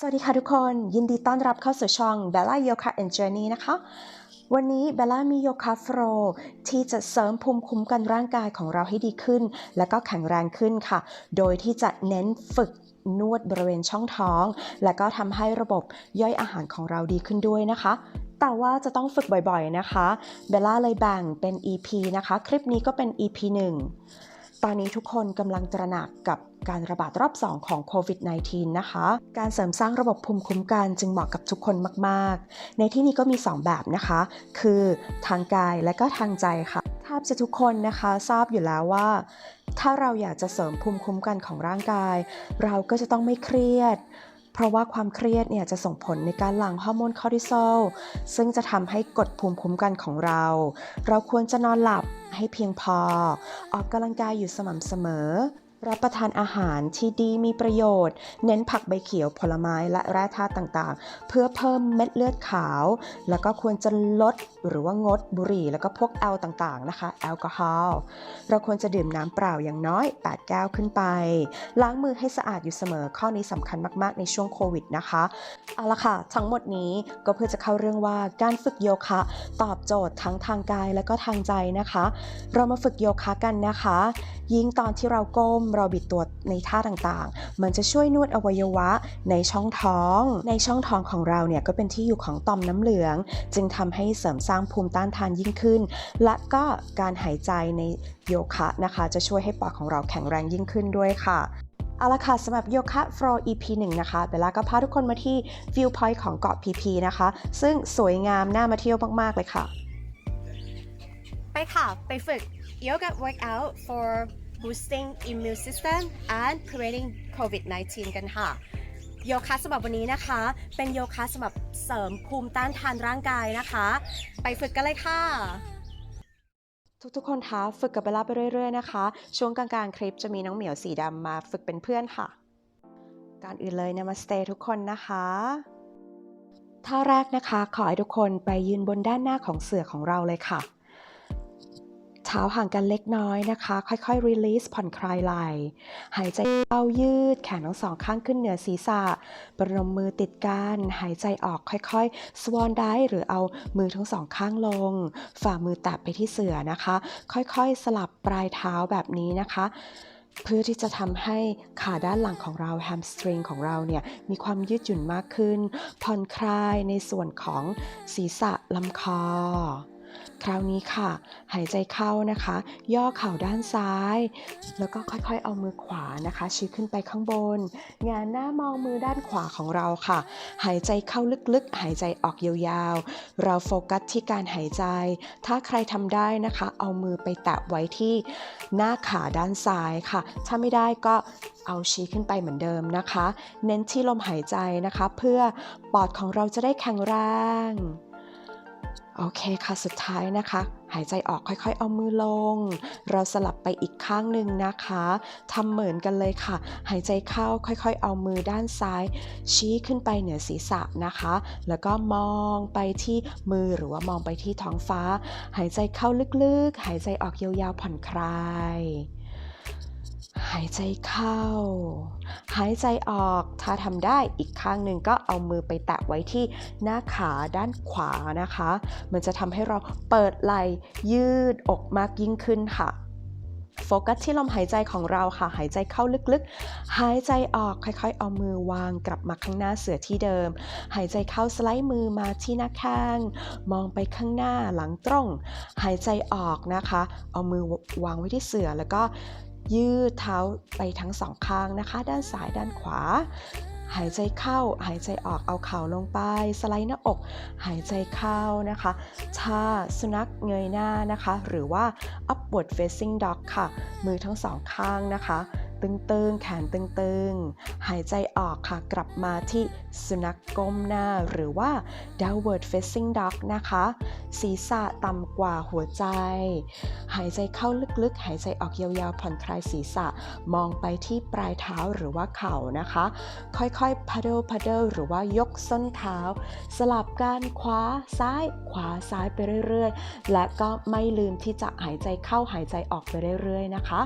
สวัสดีค่ะทุกคน ยินดีต้อนรับเข้าสู่ช่อง Bella Yoga and Journey นะคะ วันนี้เบลล่ามีโยคะโฟล์ที่จะเสริมภูมิคุ้มกันร่างกายของเราให้ดีขึ้น และก็แข็งแรงขึ้นค่ะ โดยที่จะเน้นฝึกนวดบริเวณช่องท้อง และก็ทำให้ระบบย่อยอาหารของเราดีขึ้นด้วยนะคะแต่ว่าจะต้องฝึกบ่อยๆนะคะ เบลล่าเลยแบ่งเป็น EP นะคะ คลิปนี้ก็เป็น EP 1 ตอนนี้ทุกคนกำลังตระหนักกับการระบาดรอบ 2 ของโควิด -19 นะคะ การเสริมสร้างระบบภูมิคุ้มกันจึงเหมาะกับทุกคนมาก ๆ ในที่นี้ก็มี 2 แบบนะคะ คือทางกายและก็ทางใจค่ะแทบจะทุกคนนะคะทราบอยู่แล้วว่า ถ้าเราอยากจะเสริมภูมิคุ้มกันของร่างกาย เราก็จะต้องไม่เครียด เพราะว่าความเครียดเนี่ยจะส่งผลในการหลั่งฮอร์โมนคอร์ติซอลซึ่งจะทำให้กดภูมิคุ้มกันของเรา เราควรจะนอนหลับให้เพียงพอ ออกกำลังกายอยู่สม่ำเสมอ รับประทานอาหารที่ดีมีประโยชน์ เน้นผักใบเขียวผลไม้และแร่ธาตุต่างๆ เพื่อเพิ่มเม็ดเลือดขาว แล้วก็ควรจะลดหรือว่างดบุหรี่ แล้วก็พวกแอลต่างๆนะคะ แอลกอฮอล์เราควรจะดื่มน้ำเปล่าอย่างน้อย 8 แก้วขึ้นไป ล้างมือให้สะอาดอยู่เสมอข้อนี้สำคัญมากๆ ในช่วงโควิดนะคะเอาละค่ะ ทั้งหมดนี้ก็เพื่อจะเข้าเรื่องว่าการฝึกโยคะตอบโจทย์ทั้งทางกายและก็ทางใจนะคะ เรามาฝึกโยคะกันนะคะ ยิ่งตอนที่เราก้มเราบิดตัวในท่าต่างๆ มันจะช่วยนวดอวัยวะในช่องท้อง ในช่องท้องของเราเนี่ยก็เป็นที่อยู่ของต่อมน้ำเหลือง จึงทำให้เสริมสร้างภูมิต้านทานยิ่งขึ้น และก็การหายใจในโยคะนะคะ จะช่วยให้ปอดของเราแข็งแรงยิ่งขึ้นด้วยค่ะเอาละค่ะสำหรับโยคะ Flow EP 1 นะคะเบลล่าก็พาทุกคนมาที่ View Point ของเกาะ PP นะคะ ซึ่งสวยงามน่ามาเที่ยวมาก ๆ เลยค่ะ ไปค่ะ ไปฝึก yoga workout for boosting immune system and preventing COVID-19 กันค่ะ โยคะสำหรับวันนี้นะคะ เป็นโยคะสำหรับเสริมภูมิต้านทานร่างกายนะคะ ไปฝึกกันเลยค่ะ ทุกๆคนคะฝึกกับเบลล่าไปเรื่อยๆนะคะ ช่วงกลางๆคลิปจะมีน้องเหมียวสีดำมาฝึกเป็นเพื่อนค่ะการอื่นเลยนะมาสเตย์ทุกคนนะคะท่าแรกนะคะ ขอให้ทุกคนไปยืนบนด้านหน้าของเสือของเราเลยค่ะ เท้าห่างกันเล็กน้อยนะคะ ค่อยๆ release ผ่อนคลายไหล่หายใจเข้ายืด แขนทั้งสองข้างขึ้นเหนือศีรษะ ประนมมือติดกัน หายใจออกค่อยๆ swan dive หรือเอามือทั้งสองข้างลง ฝ่ามือแตะไปที่เสื่อนะคะ ค่อยๆ สลับปลายเท้าแบบนี้นะคะเพื่อที่จะทำให้ขาด้านหลังของเรา hamstring ของเราเนี่ยมีความยืดหยุ่นมากขึ้น ผ่อนคลายในส่วนของศีรษะลำคอ คราวนี้ค่ะ หายใจเข้านะคะ ย่อเข่าด้านซ้าย แล้วก็ค่อยๆ เอามือขวานะคะ ชี้ขึ้นไปข้างบน งานหน้ามองมือด้านขวาของเราค่ะ หายใจเข้าลึกๆ หายใจออกยาวๆ เราโฟกัสที่การหายใจ ถ้าใครทำได้นะคะ เอามือไปแตะไว้ที่หน้าขาด้านซ้ายค่ะ ถ้าไม่ได้ก็เอาชี้ขึ้นไปเหมือนเดิมนะคะ เน้นที่ลมหายใจนะคะ เพื่อปอดของเราจะได้แข็งแรง โอเคค่ะสุดท้ายนะคะ หายใจออกค่อยๆ เอามือลง เราสลับไปอีกข้างหนึ่งนะคะทำเหมือนกันเลยค่ะ หายใจเข้าค่อยๆ เอามือด้านซ้าย ชี้ขึ้นไปเหนือศีรษะนะคะ แล้วก็มองไปที่มือหรือว่ามองไปที่ท้องฟ้า หายใจเข้าลึกๆ หายใจออกยาวๆผ่อนคลาย หายใจเข้า หายใจออก ถ้าทำได้อีกข้างหนึ่งก็เอามือไปแตะไว้ที่หน้าขาด้านขวานะคะ มันจะทำให้เราเปิดไหล่ยืดอกมากยิ่งขึ้นค่ะ โฟกัสที่ลมหายใจของเราค่ะ หายใจเข้าลึกๆ หายใจออกค่อยๆ เอามือวางกลับมาข้างหน้าเสือที่เดิม หายใจเข้าสไลด์มือมาที่หน้าข้าง มองไปข้างหน้าหลังตรง หายใจออกนะคะ เอามือวางไว้ที่เสือแล้วก็ ยืดเท้าไปทั้งสองข้างนะคะ ด้านซ้ายด้านขวา หายใจเข้า หายใจออกเอาเข่าลงไป สไลด์หน้าอก หายใจเข้านะคะชาสุนัขเงยหน้านะคะ หรือว่า upward facing dog ค่ะ มือทั้งสองข้างนะคะตึงๆ แขนตึงๆ หายใจออกค่ะ กลับมาที่สุนัขก้มหน้าหรือว่า downward facing dog นะคะ ศีรษะต่ำกว่าหัวใจ หายใจเข้าลึกๆ หายใจออกยาวๆ ผ่อนคลายศีรษะ มองไปที่ปลายเท้าหรือว่าเข่านะคะ ค่อยๆ paddle paddle หรือว่ายกส้นเท้า สลับกันขวาซ้ายขวาซ้ายไปเรื่อยๆ และก็ไม่ลืมที่จะหายใจเข้าหายใจออกไปเรื่อยๆ นะคะ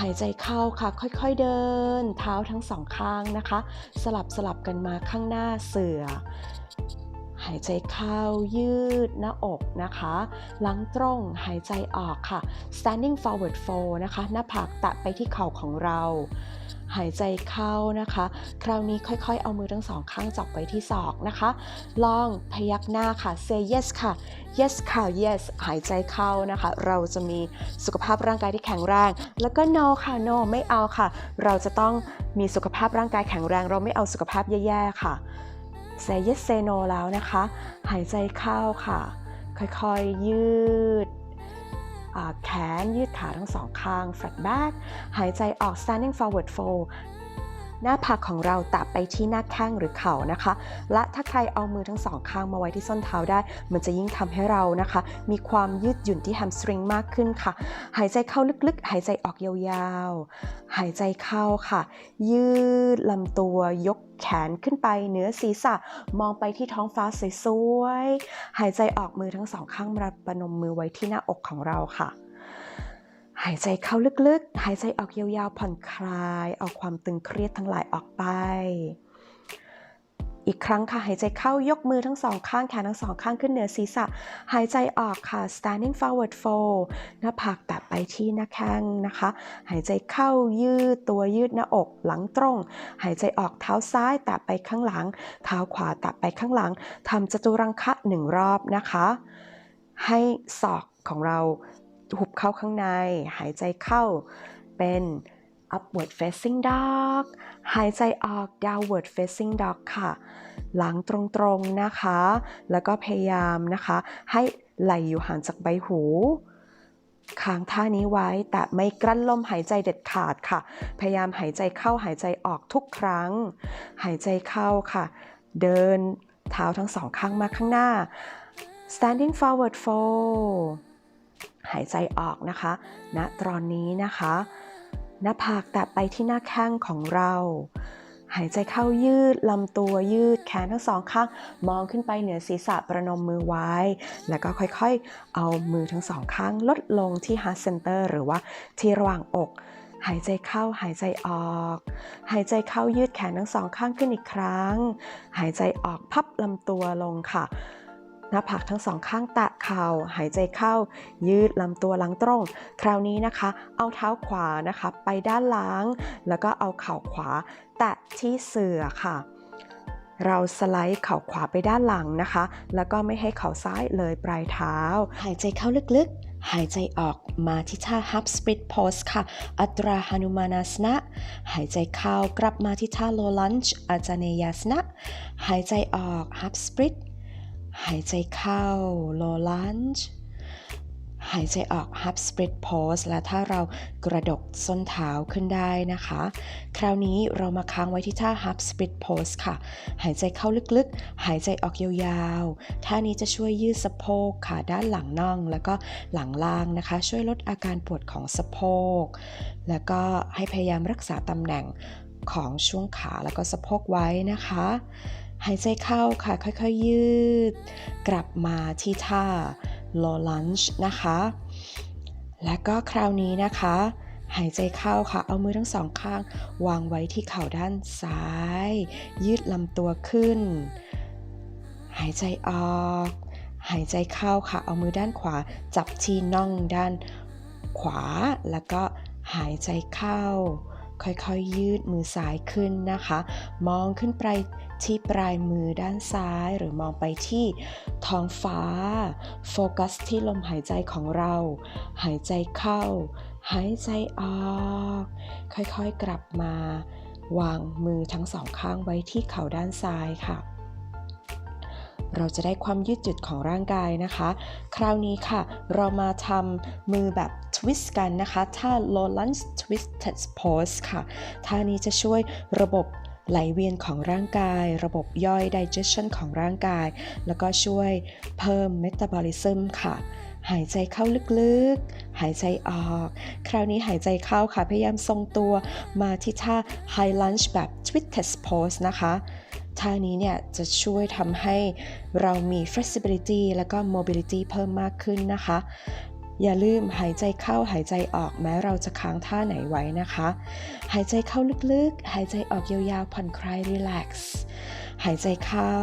หายใจเข้าค่ะ ค่อยๆเดิน เท้าทั้งสองข้างนะคะ สลับสลับกันมาข้างหน้าเสือ หายใจเข้ายืดหน้าอกนะคะ หลังตรงหายใจออกค่ะ standing forward fold นะคะ หน้าผากแตะไปที่เข่าของเรา หายใจเข้านะคะ คราวนี้ค่อยๆ เอามือทั้งสองข้างจับไปที่ศอกนะคะ ลองพยักหน้าค่ะ say yes ค่ะ yes ค่ะ yes หายใจเข้านะคะ เราจะมีสุขภาพร่างกายที่แข็งแรง แล้วก็ no ค่ะ no ไม่เอาค่ะ เราจะต้องมีสุขภาพร่างกายแข็งแรง เราไม่เอาสุขภาพแย่ๆค่ะ say yes say no แล้วนะคะ หายใจเข้าค่ะ ค่อยๆยืด แขนยืดขาทั้งสองข้าง flat back หายใจออก standing forward fold หน้าผากของเราแตะไปที่หน้าแข้งหรือเข่านะคะ และถ้าใครเอามือทั้งสองข้างมาไว้ที่ส้นเท้าได้ มันจะยิ่งทำให้เรานะคะ มีความยืดหยุ่นที่แฮมสตริงมากขึ้นค่ะ หายใจเข้าลึกๆ หายใจออกยาวๆ หายใจเข้าค่ะ ยืดลำตัวยกแขนขึ้นไปเหนือศีรษะมองไปที่ท้องฟ้าสวยๆ หายใจออกมือทั้งสองข้างมาประนมมือไว้ที่หน้าอกของเราค่ะ หายใจเข้าลึกๆ หายใจออกยาวๆ ผ่อนคลาย เอาความตึงเครียดทั้งหลายออกไป อีกครั้งค่ะ หายใจเข้ายกมือทั้งสองข้างแขนทั้งสองข้างขึ้นเหนือศีรษะ หายใจออกค่ะ standing forward fold หน้าผากแตะไปที่หน้าแข้งนะคะ หายใจเข้ายืดตัวยืดหน้าอกหลังตรง หายใจออกเท้าซ้ายแตะไปข้างหลัง เท้าขวาแตะไปข้างหลังทำจตุรังคะหนึ่งรอบนะคะ ให้ศอกของเรา หุบเข้าข้างใน หายใจเข้าเป็น upward facing dog หายใจออก downward facing dog ค่ะ หลังตรงๆนะคะ แล้วก็พยายามนะคะ ให้ไหลอยู่ห่างจากใบหูค้างท่านี้ไว้แต่ไม่กลั้นลมหายใจเด็ดขาดค่ะ พยายามหายใจเข้าหายใจออกทุกครั้ง หายใจเข้าค่ะ เดินเท้าทั้งสองข้างมาข้างหน้า standing forward fold หายใจออกนะคะณตอนนี้นะคะ หน้าผากแตะไปที่หน้าแข้งของเรา หายใจเข้ายืดลำตัวยืดแขนทั้งสองข้าง มองขึ้นไปเหนือศีรษะประนมมือไว้ แล้วก็ค่อยๆ เอามือทั้งสองข้างลดลงที่ heart center หรือว่าที่ระหว่างอกหายใจเข้าหายใจออก หายใจเข้ายืดแขนทั้งสองข้างขึ้นอีกครั้ง หายใจออกพับลำตัวลงค่ะ หน้าผากทั้งสองข้างแตะเข่าหายใจเข้า ยืดลำตัวหลังตรง คราวนี้นะคะ เอาเท้าขวานะคะ ไปด้านหลัง แล้วก็เอาเข่าขวา แตะที่เสื่อค่ะเราสไลด์เข่าขวาไปด้านหลังนะคะ แล้วก็ไม่ให้เข่าซ้ายเลยปลายเท้า หายใจเข้าลึกๆ หายใจออกมาที่ท่า Half Split Pose ค่ะ อัตราหนุมานาสนะ หายใจเข้ากลับมาที่ท่า Low Lunge อาจาเนยาสนะ หายใจออก Half Split หายใจเข้า Low Lunge หายใจออก Half Split Pose และถ้าเรากระดกส้นเท้าขึ้นได้นะคะ คราวนี้เรามาค้างไว้ที่ท่า Half Split Pose ค่ะ หายใจเข้าลึกๆ หายใจออกยาวๆ ท่านี้จะช่วยยืดสะโพกขาด้านหลังน่อง แล้วก็หลังล่างนะคะ ช่วยลดอาการปวดของสะโพก แล้วก็ให้พยายามรักษาตำแหน่งของช่วงขาแล้วก็สะโพกไว้นะคะ หายใจเข้าค่ะ ค่อยๆยืด กลับมาที่ท่า low lunge นะคะ และก็คราวนี้นะคะ หายใจเข้าค่ะ เอามือทั้งสองข้าง วางไว้ที่เข่าด้านซ้าย ยืดลำตัวขึ้น หายใจออก หายใจเข้าค่ะ เอามือด้านขวา จับที่น่องด้านขวา แล้วก็หายใจเข้า ค่อยๆยืดมือซ้ายขึ้นนะคะ มองขึ้นไปที่ปลายมือด้านซ้ายหรือมองไปที่ท้องฟ้า โฟกัสที่ลมหายใจของเรา หายใจเข้า หายใจออก ค่อยๆกลับมา วางมือทั้งสองข้างไว้ที่เข่าด้านซ้ายค่ะ เราจะได้ความยืดหยุ่นของร่างกายนะคะ คราวนี้ค่ะ เรามาทำมือแบบทวิสต์กันนะคะท่า low lunge twisted pose ค่ะท่านี้จะช่วยระบบไหลเวียนของร่างกาย ระบบย่อย digestion ของร่างกาย แล้วก็ช่วยเพิ่ม metabolism ค่ะ หายใจเข้าลึกๆ หายใจออก คราวนี้หายใจเข้าค่ะ พยายามทรงตัวมาที่ท่า high lunge แบบ twisted pose นะคะ ท่านี้เนี่ยจะช่วยทำให้เรามี flexibility แล้วก็ mobility เพิ่มมากขึ้นนะคะ อย่าลืมหายใจเข้าหายใจออกแม้เราจะค้างท่าไหนไว้นะคะ หายใจเข้าลึกๆ หายใจออกยาวๆ ผ่อนคลายรีแลกซ์หายใจเข้า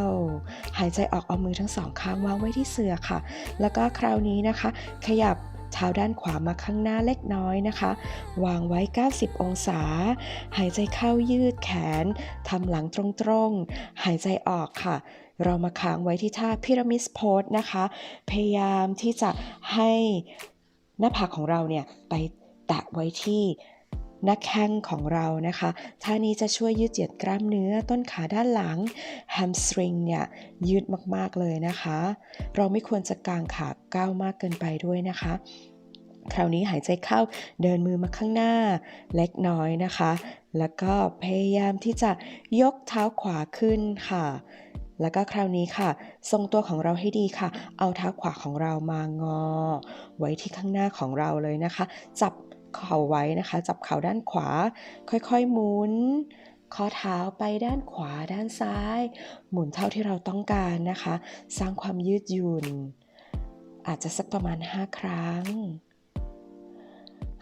หายใจออกเอามือทั้งสองข้างวางไว้ที่เสื่อค่ะ แล้วก็คราวนี้นะคะ ขยับ เท้าด้านขวามาข้างหน้าเล็กน้อยนะคะ วางไว้ 90 องศา หายใจเข้ายืดแขนทำหลังตรงๆ หายใจออกค่ะ เรามาค้างไว้ที่ท่าพีระมิดโพสนะคะ พยายามที่จะให้หน้าผากของเราเนี่ยไปแตะไว้ที่ หน้าแข้งของเรานะคะท่านี้จะช่วยยืดเหยียดกล้ามเนื้อต้นขาด้านหลังแฮมสตริงเนี่ยยืดมากๆเลยนะคะ เราไม่ควรจะกางขาก้าวมากเกินไปด้วยนะคะ คราวนี้หายใจเข้าเดินมือมาข้างหน้าเล็กน้อยนะคะ แล้วก็พยายามที่จะยกเท้าขวาขึ้นค่ะแล้วก็คราวนี้ค่ะ ทรงตัวของเราให้ดีค่ะ เอาเท้าขวาของเรามางอ ไว้ที่ข้างหน้าของเราเลยนะคะ จับ เข่าไว้นะคะ จับเข่าด้านขวา ค่อยๆหมุน ข้อเท้าไปด้านขวาด้านซ้าย หมุนเท่าที่เราต้องการนะคะ สร้างความยืดหยุ่น อาจจะสักประมาณ 5 ครั้ง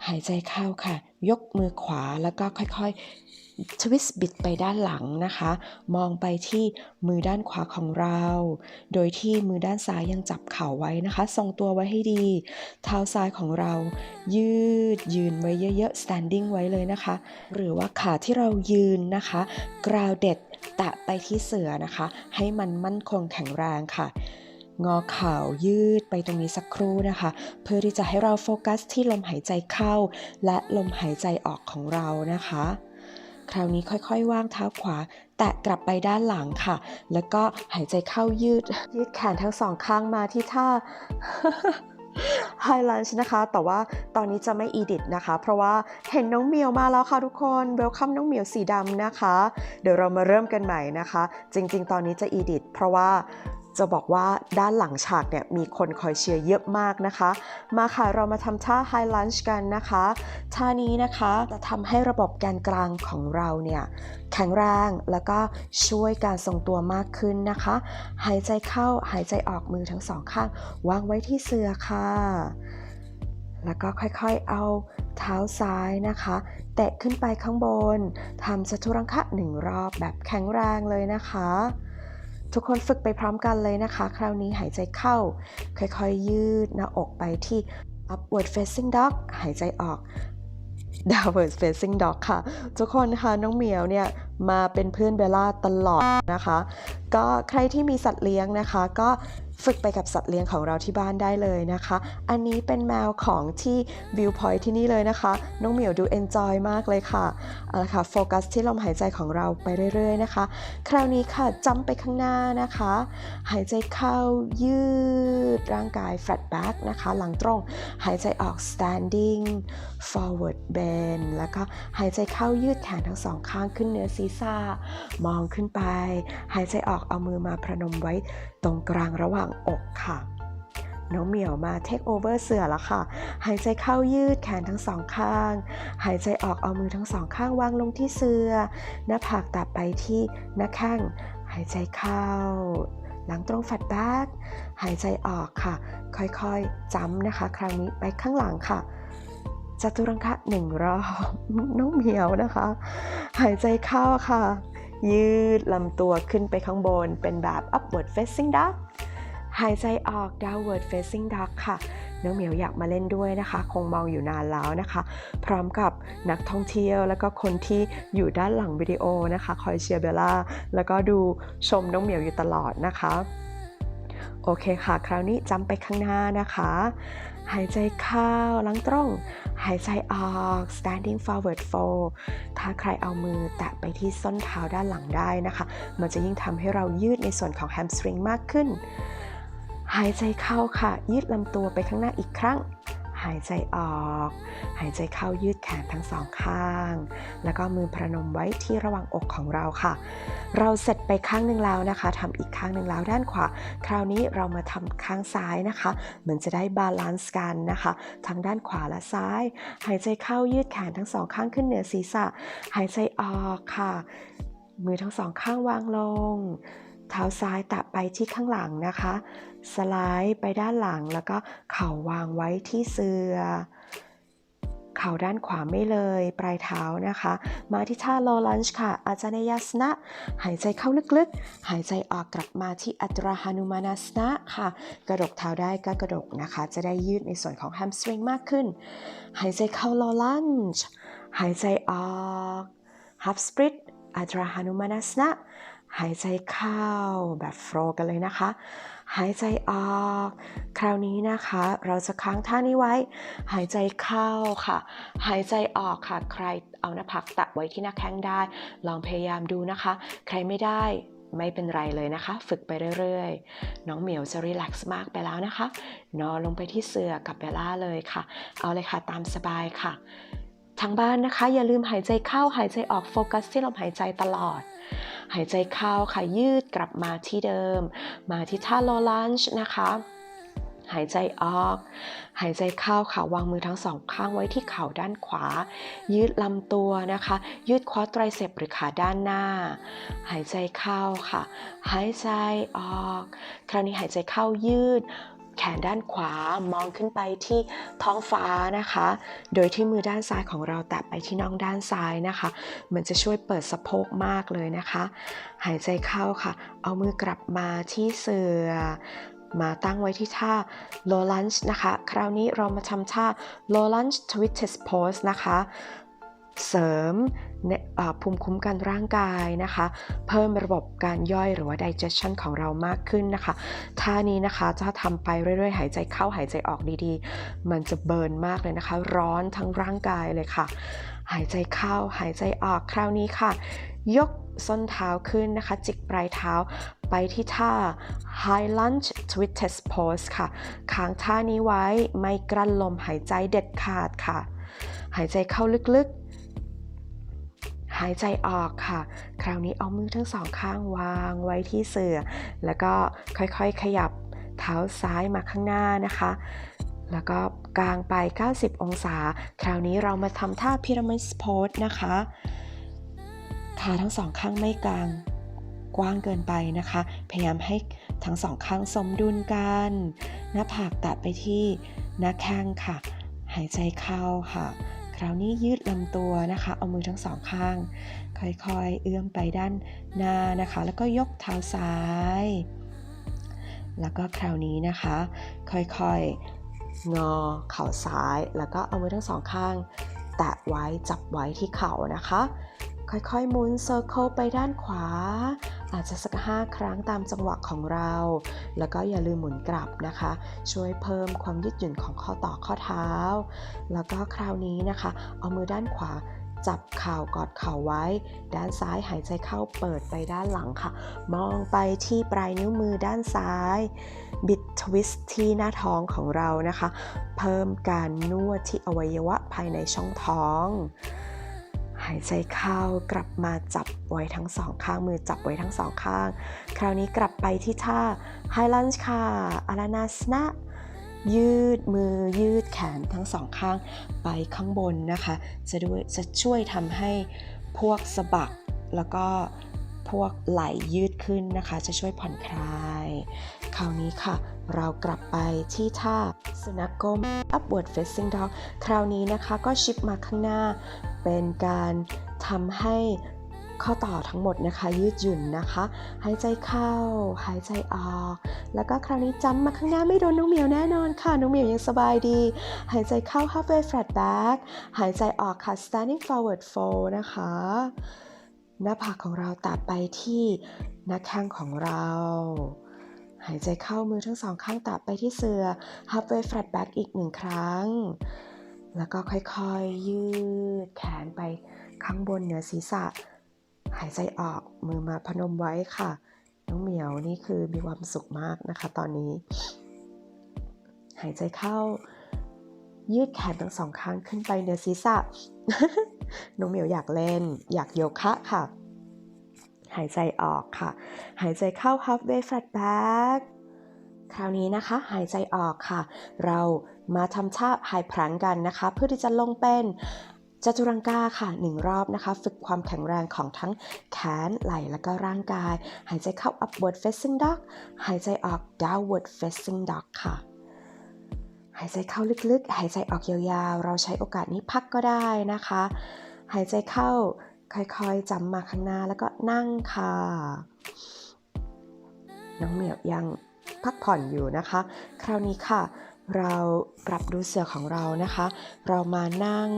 หายใจเข้าค่ะ ยกมือขวาแล้วก็ค่อยๆ ทวิสต์บิดไปด้านหลังนะคะ มองไปที่มือด้านขวาของเรา โดยที่มือด้านซ้ายยังจับเข่าไว้นะคะ ทรงตัวไว้ให้ดี เท้าซ้ายของเรายืดยืนไว้เยอะๆ standing ไว้เลยนะคะ หรือว่าขาที่เรายืนนะคะ grounded แตะไปที่เสือนะคะ ให้มันมั่นคงแข็งแรงค่ะ งอเข่ายืดไปตรงนี้สักครู่นะคะ เพื่อที่จะให้เราโฟกัสที่ลมหายใจเข้า และลมหายใจออกของเรานะคะ คราวนี้ค่อยๆ ว่างเท้าขวา แตะกลับไปด้านหลังค่ะ แล้วก็หายใจเข้ายืด ยืดแขนทั้งสองข้างมาที่ท่า High Lunge นะคะ แต่ว่าตอนนี้จะไม่อีดิทนะคะ เพราะว่าเห็นน้องเมียวมาแล้วค่ะทุกคนเวลคัมน้องเมียวสีดำนะคะ เดี๋ยวเรามาเริ่มกันใหม่นะคะ จริง ๆ ตอนนี้จะอีดิทเพราะว่า จะบอกว่าด้านหลังฉากเนี่ยมีคนคอยเชียร์เยอะมากนะคะ มาค่ะเรามาทำท่า High Lunge กันนะคะท่านี้นะคะจะทำให้ระบบแกนกลางของเราเนี่ยแข็งแรงแล้วก็ช่วยการทรงตัวมากขึ้นนะคะ หายใจเข้าหายใจออกมือทั้งสองข้างวางไว้ที่เสือค่ะ แล้วก็ค่อยๆเอาเท้าซ้ายนะคะ แตะขึ้นไปข้างบนทำสทุรังคะหนึ่งรอบแบบแข็งแรงเลยนะคะ ทุกคนฝึกไปพร้อมกันเลยนะคะ คราวนี้หายใจเข้า ค่อยๆ ยืดหน้าอกไปที่ upward facing dog หายใจออก downward facing dog ค่ะ ทุกคนคะน้องเหมียวเนี่ยมาเป็นเพื่อนเบลล่าตลอดนะคะ ก็ใครที่มีสัตว์เลี้ยงนะคะก็ ฝึกไปกับสัตว์เลี้ยงของเราที่บ้านได้เลยนะคะ อันนี้เป็นแมวของที่วิวพอยท์ที่นี่เลยนะคะ น้องเหมียวดู enjoy มากเลยค่ะเอาละค่ะโฟกัสที่ลมหายใจของเราไปเรื่อยๆนะคะ คราวนี้ค่ะจำไปข้างหน้านะคะ หายใจเข้ายืดร่างกาย flat back นะคะ หลังตรง หายใจออก standing forward bend แล้วก็หายใจเข้ายืดแขนทั้งสองข้างขึ้นเหนือศีรษะมองขึ้นไป หายใจออกเอามือมาประนมไว้ตรงกลางระหว่างอกค่ะ น้องเหมียวมาเทคโอเวอร์เสือแล้วค่ะ หายใจเข้ายืดแขนทั้งสองข้าง หายใจออกเอามือทั้งสองข้างวางลงที่เสือ หน้าผากแตะไปที่หน้าแข้ง หายใจเข้า หลังตรงฝัดแบกหายใจออกค่ะ ค่อยๆจำนะคะ คราวนี้ไปข้างหลังค่ะจตุรังคะหนึ่งรอบน้องเหมียวนะคะ หายใจเข้าค่ะ ยืดลำตัวขึ้นไปข้างบนเป็นแบบ upward facing dog หายใจออก downward facing dog ค่ะน้องเหมียวอยากมาเล่นด้วยนะคะ คงมองอยู่นานแล้วนะคะ พร้อมกับนักท่องเที่ยว แล้วก็คนที่อยู่ด้านหลังวิดีโอนะคะ คอยเชียร์เบลล่า แล้วก็ดูชมน้องเหมียวอยู่ตลอดนะคะ โอเคค่ะ คราวนี้จำไปข้างหน้านะคะ หายใจเข้าลังตรง หายใจออก standing forward fold ถ้าใครเอามือแตะไปที่ส้นเท้าด้านหลังได้นะคะ มันจะยิ่งทำให้เรายืดในส่วนของ hamstring มากขึ้น หายใจเข้าค่ะ ยืดลำตัวไปข้างหน้าอีกครั้ง หายใจออก หายใจเข้ายืดแขนทั้งสองข้าง แล้วก็มือประนมไว้ที่ระหว่างอกของเราค่ะ เราเสร็จไปข้างหนึ่งแล้วนะคะทำอีกข้างหนึ่งแล้วด้านขวา คราวนี้เรามาทำข้างซ้ายนะคะ เหมือนจะได้บาลานซ์กันนะคะทั้งด้านขวาและซ้าย หายใจเข้ายืดแขนทั้งสองข้างขึ้นเหนือศีรษะ หายใจออกค่ะ มือทั้งสองข้างวางลง ท้าซ้ายแตะไปที่ข้างหลังนะคะ สไลด์ไปด้านหลังแล้วก็เข่าวางไว้ที่เสือเข่าด้านขวาไม่เลย ปลายเท้านะคะ มาที่ท่า low lunge ค่ะ อาจารยาสนะ หายใจเข้าลึกๆ หายใจออกกลับมาที่อัตราหานุมานาสนะค่ะ กระดกเท้าได้ก็กระดกนะคะ จะได้ยืดในส่วนของ hamstring มากขึ้น หายใจเข้า low lunge หายใจออก half split อัตราหานุมานาสนะ หายใจเข้าแบบโฟลกันเลยนะคะ หายใจออก คราวนี้นะคะ เราจะค้างท่านี้ไว้ หายใจเข้าค่ะ หายใจออกค่ะ ใครเอาหน้าผากแตะไว้ที่หน้าแข้งได้ ลองพยายามดูนะคะ ใครไม่ได้ไม่เป็นไรเลยนะคะ ฝึกไปเรื่อยๆ น้องเหมียวจะรีแลกซ์มากไปแล้วนะคะ นอนลงไปที่เสื่อกับเบลล่าเลยค่ะ เอาเลยค่ะตามสบายค่ะทางบ้านนะคะ อย่าลืมหายใจเข้าหายใจออกโฟกัสที่ลมหายใจตลอด หายใจเข้าค่ะยืดกลับมาที่เดิม มาที่ท่า low lunge นะคะหายใจออก หายใจเข้าค่ะ วางมือทั้งสองข้างไว้ที่เข่าด้านขวา ยืดลำตัวนะคะ ยืดคอไตรเซปหรือขาด้านหน้า หายใจเข้าค่ะ หายใจออก คราวนี้หายใจเข้ายืด แขนด้านขวามองขึ้นไปที่ท้องฟ้านะคะ โดยที่มือด้านซ้ายของเราแตะไปที่น่องด้านซ้ายนะคะ มันจะช่วยเปิดสะโพกมากเลยนะคะ หายใจเข้าค่ะ เอามือกลับมาที่เสือมาตั้งไว้ที่ท่า low lunge นะคะ คราวนี้เรามาทำท่า low lunge twisted pose นะคะ เสริมภูมิคุ้มกันร่างกายนะคะ เพิ่มระบบการย่อยหรือว่า digestion ของเรามากขึ้นนะคะท่านี้นะคะถ้าทำไปเรื่อยๆ หายใจเข้าหายใจออกดีๆ มันจะเบิร์นมากเลยนะคะ ร้อนทั้งร่างกายเลยค่ะ หายใจเข้าหายใจออกคราวนี้ค่ะ ยกส้นเท้าขึ้นนะคะ จิกปลายเท้าไปที่ท่า High Lunge Twisted Pose ค่ะ ค้างท่านี้ไว้ไม่กลั้นลมหายใจเด็ดขาดค่ะ หายใจเข้าลึกๆ หายใจออกค่ะ คราวนี้เอามือทั้งสองข้างวางไว้ที่เสื่อ แล้วก็ค่อยๆขยับเท้าซ้ายมาข้างหน้านะคะ แล้วก็กางไป 90 องศา คราวนี้เรามาทำท่า Pyramid Pose นะคะขาทั้งสองข้างไม่กลางกว้างเกินไปนะคะ พยายามให้ทั้งสองข้างสมดุลกัน หน้าผากแตะไปที่หน้าแข้งค่ะ หายใจเข้าค่ะ คราวนี้ยืดลำตัวนะคะ เอามือทั้งสองข้าง ค่อยๆ เอื้อมไปด้านหน้านะคะ แล้วก็ยกเท้าซ้าย แล้วก็คราวนี้นะคะ ค่อยๆ งอเข่าซ้าย แล้วก็เอามือทั้งสองข้าง แตะไว้จับไว้ที่เข่านะคะ ค่อยๆหมุนเซอร์เคิลไปด้านขวา อาจจะสักห้าครั้งตามจังหวะของเรา แล้วก็อย่าลืมหมุนกลับนะคะ ช่วยเพิ่มความยืดหยุ่นของข้อต่อข้อเท้า แล้วก็คราวนี้นะคะ เอามือด้านขวาจับเข่ากอดเข่าไว้ ด้านซ้ายหายใจเข้าเปิดไปด้านหลังค่ะ มองไปที่ปลายนิ้วมือด้านซ้าย บิดทวิสต์ที่หน้าท้องของเรานะคะ เพิ่มการนวดที่อวัยวะภายในช่องท้อง หายใจเข้ากลับมาจับไว้ทั้งสองข้างมือจับไว้ทั้งสองข้าง คราวนี้กลับไปที่ท่า High Lunge ค่ะอารานาสนะยืดมือยืดแขนทั้งสองข้างไปข้างบนนะคะ จะด้วยจะช่วยทำให้พวกสะบักแล้วก็พวกไหลยืดขึ้นนะคะ จะช่วยผ่อนคลาย คราวนี้ค่ะ เรากลับไปที่ท่าสุนัขก้ม upward facing dog คราวนี้นะคะก็ชิปมาข้างหน้า เป็นการทำให้ข้อต่อทั้งหมดนะคะ ยืดหยุ่นนะคะ หายใจเข้า หายใจออก แล้วก็คราวนี้จำมาข้างหน้าไม่โดนน้องเหมียวแน่นอนค่ะ น้องเหมียวยังสบายดี หายใจเข้า halfway flat back หายใจออกค่ะ standing forward fold นะคะ หน้าผากของเราแตะไปที่หน้าแข้งของเรา หายใจเข้ามือทั้งสองข้างแตะไปที่เสือ halfway flat back อีกหนึ่งครั้ง แล้วก็ค่อยๆยืดแขนไปข้างบนเหนือศีรษะ หายใจออกมือมาพนมไว้ค่ะ น้องเหมียวนี่คือมีความสุขมากนะคะตอนนี้ หายใจเข้า ยืดแขนทั้งสองข้างขึ้นไปเหนือศีรษะ น้องเหมียวอยากเล่น อยากโยคะค่ะ หายใจออกค่ะ หายใจเข้า halfway flat back คราวนี้นะคะ หายใจออกค่ะ เรามาทำท่า high plank กันนะคะ เพื่อที่จะลงเป็นจัตุรังกาค่ะหนึ่งรอบนะคะ ฝึกความแข็งแรงของทั้งแขนไหล่แล้วก็ร่างกาย หายใจเข้า upward facing dog หายใจออก downward facing dog ค่ะ หายใจเข้าลึกๆ หายใจออกยาวๆ เราใช้โอกาสนี้พักก็ได้นะคะ หายใจเข้า ค่อยๆจำมาข้างหน้าแล้วก็นั่งค่ะ น้องเหมียวยังพักผ่อนอยู่นะคะ คราวนี้ค่ะ เราปรับดูเสือของเรานะคะ เรามานั่ง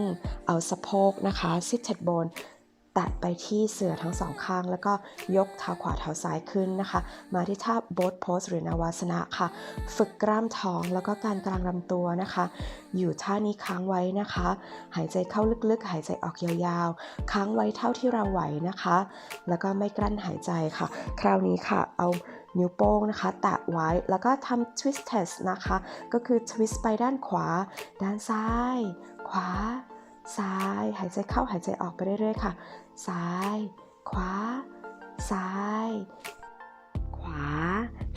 เอาสะโพกนะคะ seated bone แตะไปที่เสือทั้งสองข้าง แล้วก็ยกเท้าขวาเท้าซ้ายขึ้นนะคะ มาที่ท่า boat pose หรือนาวาสนะค่ะ ฝึกกล้ามท้องแล้วก็การกลางลำตัวนะคะ อยู่ท่านี้ค้างไว้นะคะ หายใจเข้าลึกๆ หายใจออกยาวๆ ค้างไว้เท่าที่เราไหวนะคะ แล้วก็ไม่กลั้นหายใจค่ะ คราวนี้ค่ะเอานิ้วโป้งนะคะ แตะไว้แล้วก็ทำ twist test นะคะ ก็คือ twist ไปด้านขวา ด้านซ้าย ขวา ซ้ายหายใจเข้าหายใจออกไปเรื่อยๆค่ะ ซ้าย ขวา ซ้าย ขวา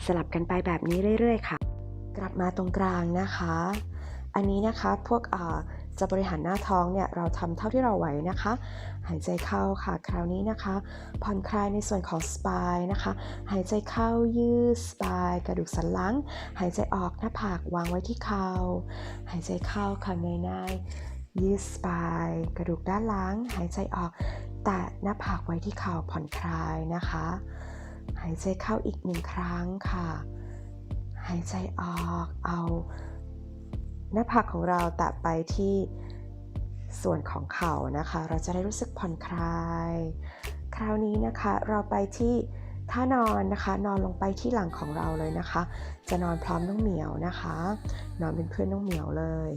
สลับกันไปแบบนี้เรื่อยๆค่ะ กลับมาตรงกลางนะคะ อันนี้นะคะพวกอ่อจะบริหารหน้าท้องเนี่ยเราทำเท่าที่เราไหวนะคะ หายใจเข้าค่ะคราวนี้นะคะ ผ่อนคลายในส่วนของสปายนะคะ หายใจเข้ายืดสปายกระดูกสันหลัง หายใจออกหน้าผากวางไว้ที่เข่าหายใจเข้าค่ะงยหน้า ยืดสปายกระดูกด้านหลัง หายใจออก แตะหน้าผากไว้ที่เข่าผ่อนคลายนะคะ หายใจเข้าอีกหนึ่งครั้งค่ะ หายใจออกเอาหน้าผากของเราแตะไปที่ส่วนของเข่านะคะ เราจะได้รู้สึกผ่อนคลาย คราวนี้นะคะเราไปที่ท่านอนนะคะ นอนลงไปที่หลังของเราเลยนะคะ จะนอนพร้อมน้องเหมียวนะคะ นอนเป็นเพื่อนน้องเหมียวเลย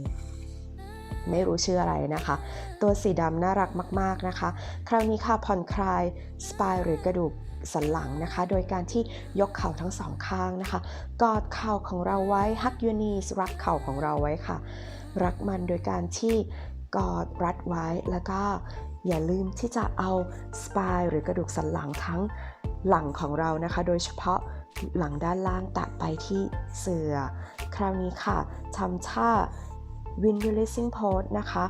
ไม่รู้ชื่ออะไรนะคะ ตัวสีดำน่ารักมาก ๆนะคะ คราวนี้ค่ะผ่อนคลายสปายหรือกระดูกสันหลังนะคะ โดยการที่ยกเข่าทั้งสองข้างนะคะ กอดเข่าของเราไว้ฮักยูนีสรักเข่าของเราไว้ค่ะ รักมันโดยการที่กอดรัดไว้แล้วก็อย่าลืมที่จะเอาสปายหรือกระดูกสันหลังทั้งหลังของเรานะคะ โดยเฉพาะหลังด้านล่างแตะไปที่เสือ คราวนี้ค่ะทำท่า wind releasing pose นะคะ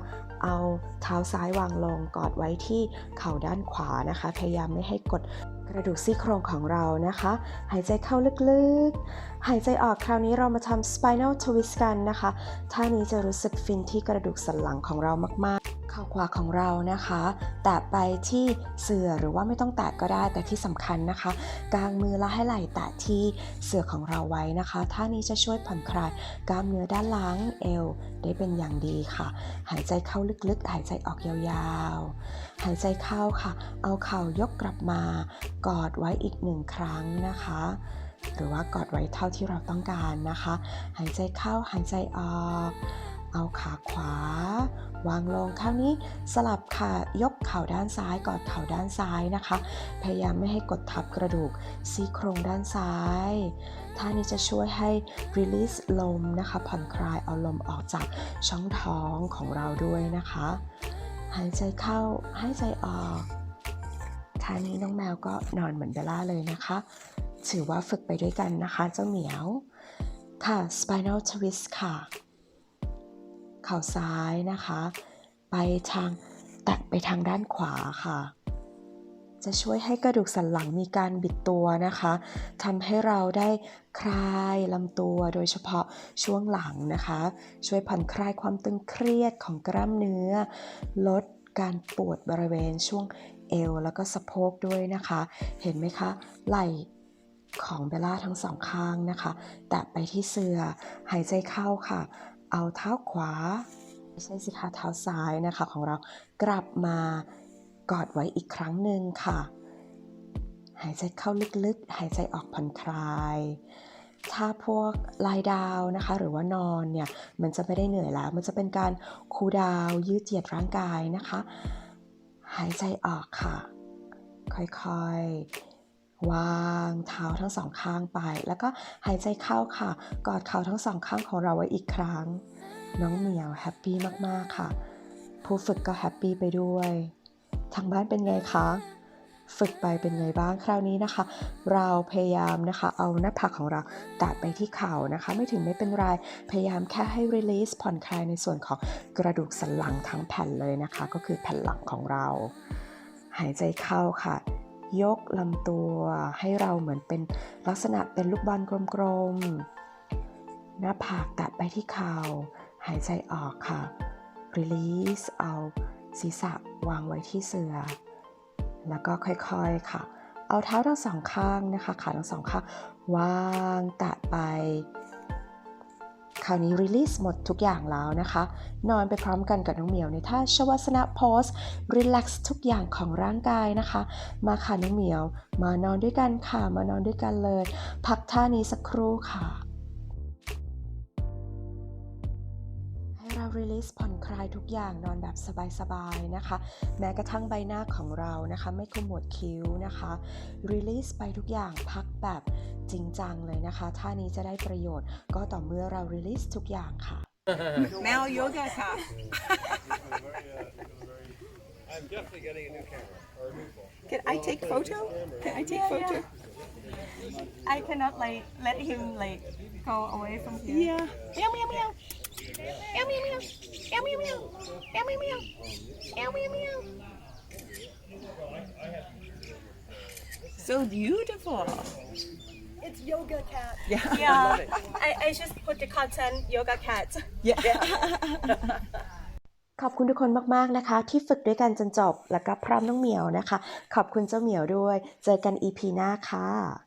เอาเท้าซ้ายวางลงกอดไว้ที่เข่าด้านขวานะคะ พยายามไม่ให้กดกระดูกซี่โครงของเรานะคะ หายใจเข้าลึกๆ หายใจออกคราวนี้เรามาทำ spinal twist กันนะคะ ท่านี้จะรู้สึกฟินที่กระดูกสันหลังของเรามากๆ ข่าขวาของเรานะคะ แตะไปที่เสือหรือว่าไม่ต้องแตะก็ได้แต่ที่สำคัญนะคะ กางมือและให้ไหล่แตะที่เสือของเราไว้นะคะท่านี้จะช่วยผ่อนคลายกล้ามเนื้อด้านหลังเอวได้เป็นอย่างดีค่ะ หายใจเข้าลึกๆ หายใจออกยาวๆ หายใจเข้าค่ะ เอาเข่ายกกลับมา กอดไว้อีกหนึ่งครั้งนะคะหรือว่ากอดไว้เท่าที่เราต้องการนะคะ หายใจเข้าหายใจออก เอาขาขวา วางลงคราวนี้สลับค่ะยกเข่าด้านซ้ายกอดเข่าด้านซ้ายนะคะ พยายามไม่ให้กดทับกระดูกซี่โครงด้านซ้ายท่านี้จะช่วยให้ release ลมนะคะ ผ่อนคลายเอาลมออกจากช่องท้องของเราด้วยนะคะ หายใจเข้าหายใจออกท่านี้น้องแมวก็นอนเหมือนเบลล่าเลยนะคะ ถือว่าฝึกไปด้วยกันนะคะ เจ้าเหมียวค่ะ spinal twist ค่ะ เข่าซ้ายนะคะ ไปทางแตะไปทางด้านขวาค่ะ จะช่วยให้กระดูกสันหลังมีการบิดตัวนะคะทำให้เราได้คลายลำตัวโดยเฉพาะช่วงหลังนะคะ ช่วยผ่อนคลายความตึงเครียดของกล้ามเนื้อ ลดการปวดบริเวณช่วงเอวแล้วก็สะโพกด้วยนะคะ เห็นไหมคะ ไหล่ของเบลล่าทั้งสองข้างนะคะ แตะไปที่เสือหายใจเข้าค่ะ เอาเท้าขวาไม่ใช่สิคะเท้าซ้ายนะคะของเรากลับมากอดไว้อีกครั้งหนึ่งค่ะ หายใจเข้าลึกๆ หายใจออกผ่อนคลายถ้าพวกลายดาวนะคะ หรือว่านอนเนี่ยมันจะไม่ได้เหนื่อยแล้ว มันจะเป็นการคูดาวยืดเหยียดร่างกายนะคะ หายใจออกค่ะ ค่อยๆ วางเท้าทั้งสองข้างไป แล้วก็หายใจเข้าค่ะ กอดเข่าทั้งสองข้างของเราไว้อีกครั้ง น้องเหมียวแฮปปี้มากๆค่ะ ผู้ฝึกก็แฮปปี้ไปด้วย ทางบ้านเป็นไงคะฝึกไปเป็นไงบ้างคราวนี้นะคะ เราพยายามนะคะ เอาหน้าผากของเราตัดไปที่เข่านะคะ ไม่ถึงไม่เป็นไร พยายามแค่ให้ release ผ่อนคลายในส่วนของกระดูกสันหลังทั้งแผ่นเลยนะคะ ก็คือแผ่นหลังของเรา หายใจเข้าค่ะ ยกลำตัวให้เราเหมือนเป็นลักษณะเป็นลูกบอลกลมๆ หน้าผากตัดไปที่เข่า หายใจออกค่ะ release เอาศีรษะวางไว้ที่เสื่อ แล้วก็ค่อยๆค่ะ เอาเท้าทั้งสองข้างนะคะ ขาทั้งสองข้างวางแตะไป คราวนี้ release หมดทุกอย่างแล้วนะคะ นอนไปพร้อมกันกับน้องเหมียวในท่าชวัสนะ pose relax ทุกอย่างของร่างกายนะคะ มาค่ะน้องเหมียว มานอนด้วยกันค่ะ มานอนด้วยกันเลย พักท่านี้สักครู่ค่ะให้เรา release ผ่อนคลายทุกอย่างนอนแบบสบายๆนะคะ แม้กระทั่งใบหน้าของเรานะคะ ไม่ขมวดคิ้วนะคะ release ไปทุกอย่างพักแบบ จริงจังเลยนะคะ ท่านี้จะได้ประโยชน์ ก็ต่อเมื่อเรารีลิสทุกอย่างค่ะ now yoga ค่ะ I'm definitely getting a new camera or a new phone. Can I take photo? Can I take photo? I cannot like let him like go away from here. Yeah. Meow meow meow. Meow meow meow. Meow meow meow. Meow meow meow. Meow meow meow. So beautiful. It's yoga cat Yeah. I Yeah love it. I I just put the content yoga cat Yeah. ขอบคุณทุกคนมากๆนะคะ ที่ฝึกด้วยกันจนจบ แล้วก็พร้อมน้องเหมียวนะคะ ขอบคุณเจ้าเหมียวด้วย เจอกัน EP หน้าค่ะ